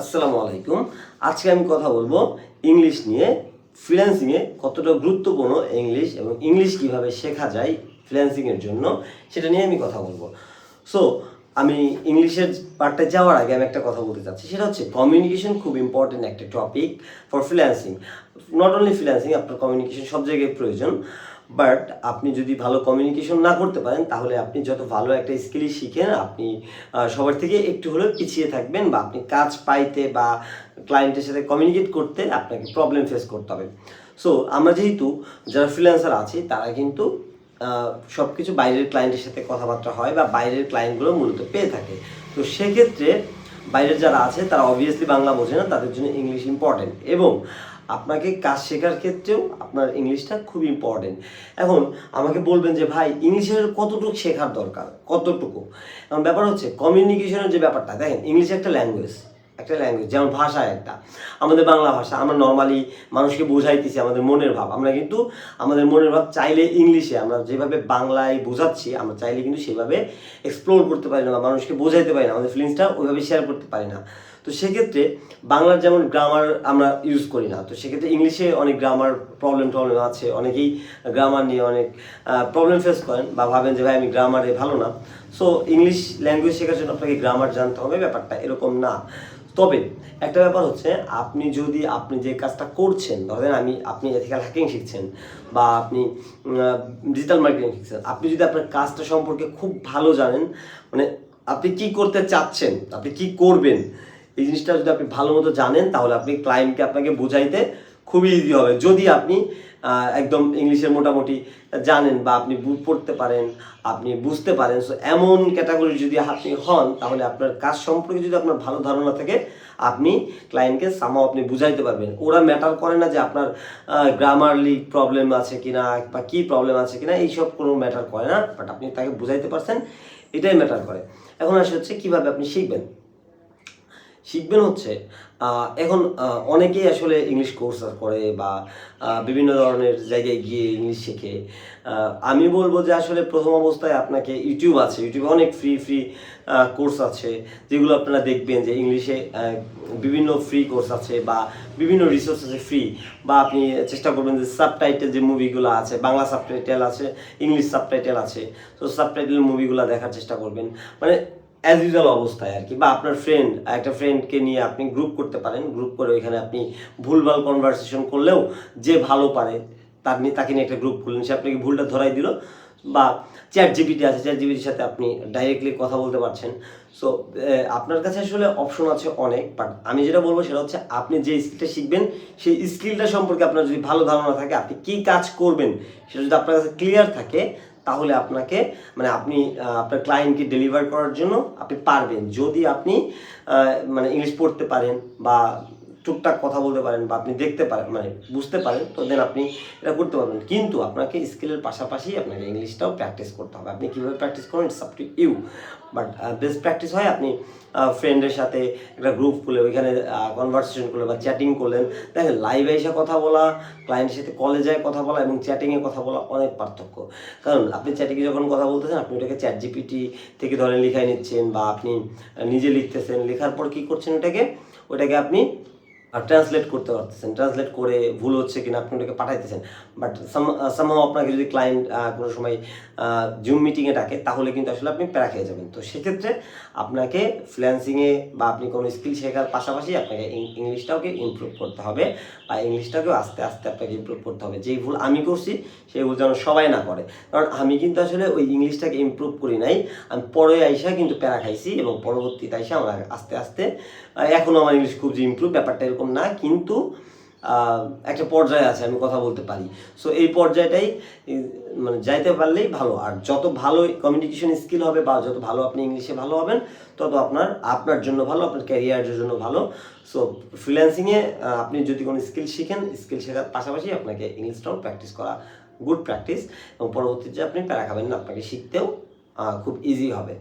আসসালামু আলাইকুম। আজকে আমি কথা বলব ইংলিশ নিয়ে ফ্রিল্যান্সিংয়ে কতটা গুরুত্বপূর্ণ ইংলিশ এবং ইংলিশ কীভাবে শেখা যায় ফ্রিল্যান্সিংয়ের জন্য, সেটা নিয়ে আমি কথা বলব। সো আমি ইংলিশের পার্টটা যাওয়ার আগে আমি একটা কথা বলতে চাচ্ছি। সেটা হচ্ছে কমিউনিকেশন খুব ইম্পর্টেন্ট একটা topic for freelancing not only freelancing আপনার কমিউনিকেশন সব জায়গায় প্রয়োজন। বাট আপনি যদি ভালো কমিউনিকেশন না করতে পারেন, তাহলে আপনি যত ভালো একটা স্কিলই শিখেন, আপনি সবার থেকে একটু হলেও পিছিয়ে থাকবেন বা আপনি কাজ পাইতে বা ক্লায়েন্টের সাথে কমিউনিকেট করতে আপনাকে প্রবলেম ফেস করতে হবে। সো আমরা যেহেতু যারা ফ্রিল্যান্সার আছি, তারা কিন্তু সব কিছু বাইরের ক্লায়েন্টের সাথে কথাবার্তা হয় বা বাইরের ক্লায়েন্টগুলো মূলত পেয়ে থাকে। তো সেক্ষেত্রে বাইরের যারা আছে, তারা অবভিয়াসলি বাংলা বোঝে না, তাদের জন্য ইংলিশ ইম্পর্টেন্ট এবং আপনাকে কাজ শেখার ক্ষেত্রেও আপনার ইংলিশটা খুব ইম্পর্টেন্ট এখন আমাকে বলবেন যে, ভাই, ইংলিশের কতটুকু শেখার দরকার? কতটুকু? এখন ব্যাপার হচ্ছে কমিউনিকেশনের যে ব্যাপারটা, দেখেন, ইংলিশ একটা ল্যাঙ্গুয়েজ একটা ল্যাঙ্গুয়েজ যেমন ভাষা একটা। আমাদের বাংলা ভাষা, আমরা নর্মালি মানুষকে বোঝাইতেছি আমাদের মনের ভাব। আমরা কিন্তু আমাদের মনের ভাব চাইলে ইংলিশে, আমরা যেভাবে বাংলায় বোঝাচ্ছি, আমরা চাইলে কিন্তু সেভাবে এক্সপ্লোর করতে পারি না বা মানুষকে বোঝাইতে পারি না, আমাদের ফিলিংসটা ওইভাবে শেয়ার করতে পারি না। তো সেক্ষেত্রে বাংলার যেমন গ্রামার আমরা ইউজ করি না, তো সেক্ষেত্রে ইংলিশে অনেক গ্রামার প্রবলেম টবলেম আছে। অনেকেই গ্রামার নিয়ে অনেক প্রবলেম ফেস করেন বা ভাবেন যে, ভাই, আমি গ্রামারে ভালো না। সো ইংলিশ ল্যাঙ্গুয়েজ শেখার জন্য আপনাকে গ্রামার জানতে হবে, ব্যাপারটা এরকম না। তবে, একটা ব্যাপার হচ্ছে, আপনি যদি, আপনি যে কাজটা করছেন, ধরেন আমি, আপনি এথিক্যাল হ্যাকিং শিখছেন, বা আপনি ডিজিটাল মার্কেটিং শিখছেন, আপনি যদি আপনার কাজটা সম্পর্কে খুব ভালো জানেন মানে আপনি কি করতে চাচ্ছেন, আপনি কি করবেন, এই জিনিসটা যদি আপনি ভালো মতো জানেন, তাহলে আপনি ক্লায়েন্টকে আপনাকে বোঝাইতে খুবই ইজি হবে। যদি আপনি একদম ইংলিশের মোটামুটি জানেন বা আপনি পড়তে পারেন, আপনি বুঝতে পারেন সো এমন ক্যাটাগরি যদি আপনি হন, তাহলে আপনার কাজ সম্পর্কে যদি আপনার ভালো ধারণা থাকে, আপনি ক্লায়েন্টকে সামাও আপনি বুঝাইতে পারবেন। ওরা ম্যাটার করে না যে আপনার গ্রামারলি প্রবলেম আছে কিনা বা কী প্রবলেম আছে কিনা, এইসব কোনো ম্যাটার করে না বাট আপনি তাকে বুঝাইতে পারছেন, এটাই ম্যাটার করে। এখন আসে হচ্ছে কীভাবে আপনি শিখবেন। শিখবেন হচ্ছে এখন অনেকেই আসলে ইংলিশ কোর্স করে বা বিভিন্ন ধরনের জায়গায় গিয়ে ইংলিশ শেখে। আমি বলব যে আসলে প্রথম অবস্থায় আপনাকে ইউটিউব আছে। ইউটিউবে অনেক ফ্রি ফ্রি কোর্স আছে, যেগুলো আপনারা দেখবেন যে ইংলিশে বিভিন্ন ফ্রি কোর্স আছে বা বিভিন্ন রিসোর্স আছে ফ্রি বা আপনি চেষ্টা করবেন যে সাবটাইটেল যে মুভিগুলো আছে, বাংলা সাবটাইটেল আছে ইংলিশ সাবটাইটেল আছে। তো সাবটাইটেল মুভিগুলো দেখার চেষ্টা করবেন। মানে অ্যাজ ইউজুয়াল অবস্থায় আর কি। বা আপনার ফ্রেন্ড একটা ফ্রেন্ডকে নিয়ে আপনি গ্রুপ করতে পারেন। গ্রুপ করে ওইখানে আপনি ভুলভাল কনভারসেশন করলেও যে ভালো পারে, তার নিয়ে তাকে নিয়ে একটা গ্রুপ করলেন। সে আপনাকে ভুলটা ধরাই দিল বা চ্যাট জিপিটি আছে চ্যাট জিপিটির সাথে আপনি ডাইরেক্টলি কথা বলতে পারছেন। সো আপনার কাছে আসলে অপশন আছে অনেক বাট আমি যেটা বলব সেটা হচ্ছে আপনি যে স্কিলটা শিখবেন, সেই স্কিলটা সম্পর্কে আপনার যদি ভালো ধারণা থাকে, আপনি কী কাজ করবেন, সেটা যদি আপনার কাছে ক্লিয়ার থাকে তাহলে আপনাকে মানে আপনি আপনার ক্লায়েন্টকে ডেলিভার করার জন্য আপনি পারবেন। যদি আপনি মানে ইংলিশ পড়তে পারেন বা টুকটাক কথা বলতে পারেন বা আপনি দেখতে পারেন মানে বুঝতে পারেন, তো দেন আপনি এটা করতে পারবেন। কিন্তু আপনাকে স্কিলের পাশাপাশি আপনাকে ইংলিশটাও প্র্যাকটিস করতে হবে। আপনি কীভাবে প্র্যাকটিস করেন it's up to you but best practice হয় আপনি ফ্রেন্ডের সাথে একটা গ্রুপ খুলে, ওইখানে কনভারসেশন করলে বা চ্যাটিং করলেন। দেখেন লাইভে এসে কথা বলা ক্লায়েন্টের সাথে কলে যায় কথা বলা এবং চ্যাটিংয়ে কথা বলা অনেক পার্থক্য। কারণ আপনি চ্যাটিংয়ে যখন কথা বলতেছেন, আপনি ওটাকে চ্যাট জিপিটি থেকে ধরেন লিখাই নিচ্ছেন বা আপনি নিজে লিখতেছেন। লেখার পর কী করছেন ওটাকে? ওটাকে আপনি ট্রান্সলেট করতে পারতেছেন। ট্রান্সলেট করে ভুল হচ্ছে কিনা আপনি ওটাকে পাঠাইতেছেন। বাট সামহাও আপনাকে যদি ক্লায়েন্ট কোনো সময় জুম মিটিংয়ে ডাকে, তাহলে কিন্তু আসলে আপনি প্যারা খেয়ে যাবেন। তো সেক্ষেত্রে আপনাকে ফ্রিল্যান্সিংয়ে বা আপনি কোনো স্কিল শেখার পাশাপাশি আপনাকে ইংলিশটাকে ইমপ্রুভ করতে হবে বা ইংলিশটাকেও আস্তে আস্তে আপনাকে ইমপ্রুভ করতে হবে। যেই ভুল আমি করছি, সেই ভুল যেন সবাই না করে। কারণ আমি কিন্তু আসলে ওই ইংলিশটাকে ইমপ্রুভ করি নাই। আমি পরে আইসা কিন্তু প্যারা খাইছি এবং পরবর্তীতে আইসা আমার আস্তে আস্তে এখনও আমার ইংলিশ খুব যে ইমপ্রুভ ব্যাপারটা এরকম না, কিন্তু একটা পর্যায়ে আছে, আমি কথা বলতে পারি। সো এই পর্যায়টাই মানে যাইতে পারলেই ভালো। আর যত ভালো কমিউনিকেশন স্কিল হবে বা যত ভালো আপনি ইংলিশে ভালো হবেন, তত আপনার আপনার জন্য ভালো, আপনার ক্যারিয়ারের জন্য ভালো। সো ফ্রিল্যান্সিংয়ে আপনি যদি কোনো স্কিল শিখেন স্কিল শেখার পাশাপাশি আপনাকে ইংলিশটাও প্র্যাকটিস করা গুড প্র্যাকটিস এবং পরবর্তীতে আপনি প্যারা খাবেন না, আপনাকে শিখতেও খুব ইজি হবে।